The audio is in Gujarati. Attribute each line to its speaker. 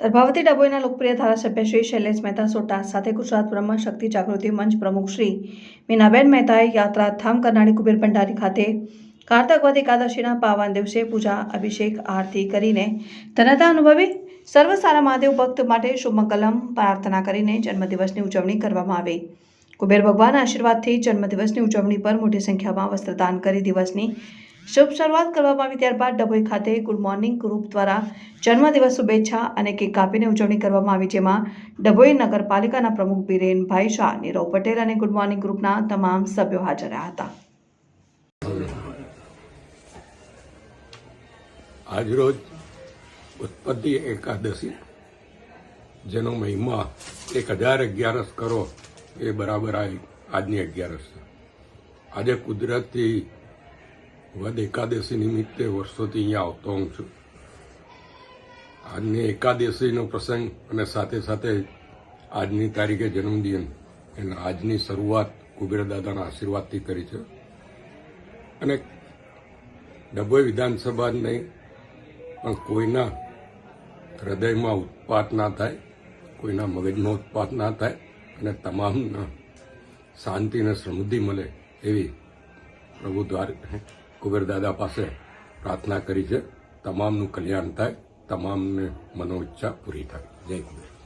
Speaker 1: દર્ભાવતી ડભોઈના લોકપ્રિય ધારાસભ્ય શ્રી શૈલેષ મહેતા સોટા સાથે ગુજરાત બ્રહ્મ શક્તિ જાગૃતિ મંચ પ્રમુખ શ્રી મીનાબેન મહેતાએ યાત્રાધામ કરનાળી કુબેર ભંડારી ખાતે કારતક વદ એકાદશીના પાવન દિવસે પૂજા, અભિષેક, આરતી કરીને ધનતા અનુભવી સર્વ સારા મહાદેવ ભક્ત માટે શુભમંગલમ પ્રાર્થના કરીને જન્મદિવસની ઉજવણી કરવામાં આવી. કુબેર ભગવાન આશીર્વાદથી જન્મદિવસની ઉજવણી પર મોટી સંખ્યામાં વસ્ત્રદાન કરી દિવસની શુભ શરૂઆત કરવામાં આવી ત્યારબાદ ડભોઈ ખાતે ગુડ મોર્નિંગ ગ્રુપ દ્વારા જન્મદિવસ શુભેચ્છા અને કેક કાપીને ઉજવણી કરવામાં આવી, જેમાં ડભોઈ નગરપાલિકાના પ્રમુખ બિરેનભાઈ શાહ, નીરવ પટેલ અને ગુડ મોર્નિંગ ગ્રુપના તમામ સભ્યો હાજર રહ્યા હતા.
Speaker 2: આજરોજ ઉત્પત્તિ એકાદશી, જેનો મહિમા એક હજાર અગિયારસ કરો એ બરાબર આ આજની અગિયારસ છે. આજે કુદરતથી વદ એકાદશી નિમિત્તે વર્ષોથી અહીંયા આવતો હું છું. આજની એકાદશીનો પ્રસંગ અને સાથે સાથે આજની તારીખે જન્મદિન. અને આજની શરૂઆત કુબેરદાદાના આશીર્વાદથી કરી છે. અને ડભોઈ વિધાનસભા નહીં પણ કોઈના હૃદયમાં ઉત્પાત ના થાય, કોઈના મગજમાં ઉત્પાત ના થાય અને તમામના શાંતિ અને સમૃદ્ધિ મળે એવી પ્રભુ દ્વાર કુબેર દાદા પાસે પ્રાર્થના કરી છે. તમામનું કલ્યાણ થાય, તમામને મનોઈચ્છા પૂરી થાય. જય કુબેર.